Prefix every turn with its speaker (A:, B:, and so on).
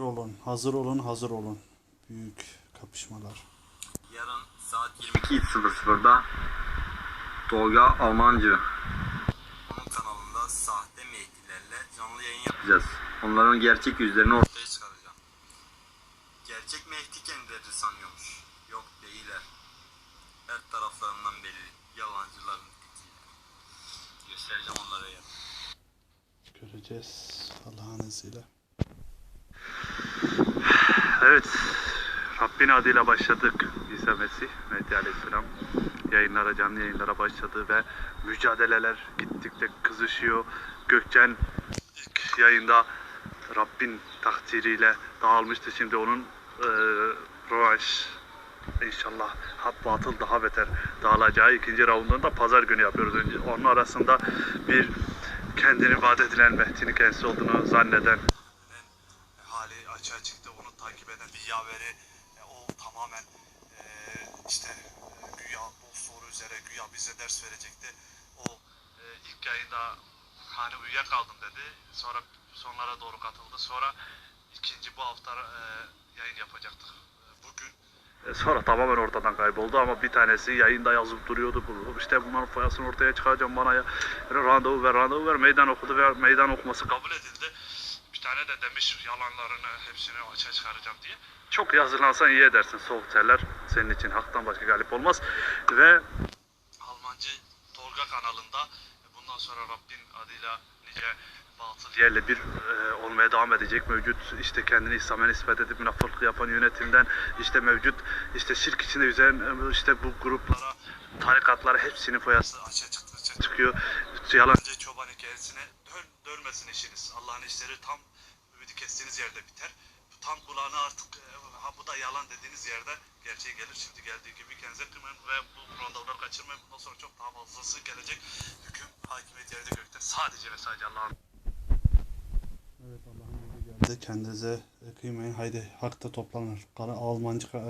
A: olun, hazır olun, hazır olun. Büyük kapışmalar.
B: Yarın saat 22.00'da Tolga Almancı onun kanalında sahte mehdilerle canlı yayın yapacağız. Onların gerçek yüzlerini ortaya çıkaracağım. Gerçek mehdi kendileri sanıyormuş. Yok değiller. Her taraflarından belli. Yalancıların tekiler. Göstereceğim onlara yarın.
A: Göreceğiz Allah'ın izniyle.
C: Evet, Rabbin adıyla başladık İsa Mesih, Mehdi Aleyhisselam yayınlara, canlı yayınlara başladı ve mücadeleler gittikçe kızışıyor. Gökçen ilk yayında Rabbin takdiriyle dağılmıştı. Şimdi onun e, rövanş inşallah hak batıl daha beter dağılacağı ikinci raundunu da pazar günü yapıyoruz. Önce onun arasında bir kendini vaat edilen Mehdi'nin kendisi olduğunu zanneden hali açığa çıktı. Takip eden bir yaveri e, o tamamen e, işte e, güya bol soru üzere güya bize ders verecekti. O e, ilk yayında hani uyuyakaldım dedi. Sonra sonlara doğru katıldı. Sonra ikinci bu hafta e, yayın yapacaktık. E, bugün e, Sonra tamamen ortadan kayboldu ama bir tanesi yayında yazıp duruyordu. Bu, işte bunların foyasını ortaya çıkaracağım bana ya. Randevu ver, randevu ver. Meydan okudu ve meydan okuması kabul edildi. Tane de demiş yalanlarını hepsini açığa çıkaracağım diye. Çok iyi hazırlansan iyi edersin. Soğuk terler senin için haktan başka galip olmaz. Ve Almancı Tolga kanalında bundan sonra Rabbin adıyla nice batıl yerle bir e, olmaya devam edecek mevcut işte kendini İslam'a nispet edip münafıklık yapan yönetimden işte mevcut işte şirk içinde yüzen e, işte bu gruplara tarikatlara hepsinin foyası açığa çıkıyor. Yalancı çoban hikayesine dön, dönmesin işiniz. Allah'ın işleri tam kestiğiniz yerde biter. Tam kulağına artık e, ha bu da yalan dediğiniz yerde gerçeği gelir. Şimdi geldiği gibi kendinize kırmayın ve bu randevuları kaçırmayın. Bundan sonra çok daha fazlası gelecek. Hüküm, hakimiyet yerde gökte. Sadece ve sadece Allah'ın
A: Evet Allah'ın emri geldi. Kendinize kıymayın. Haydi hakta toplanır. Kara Almancı e,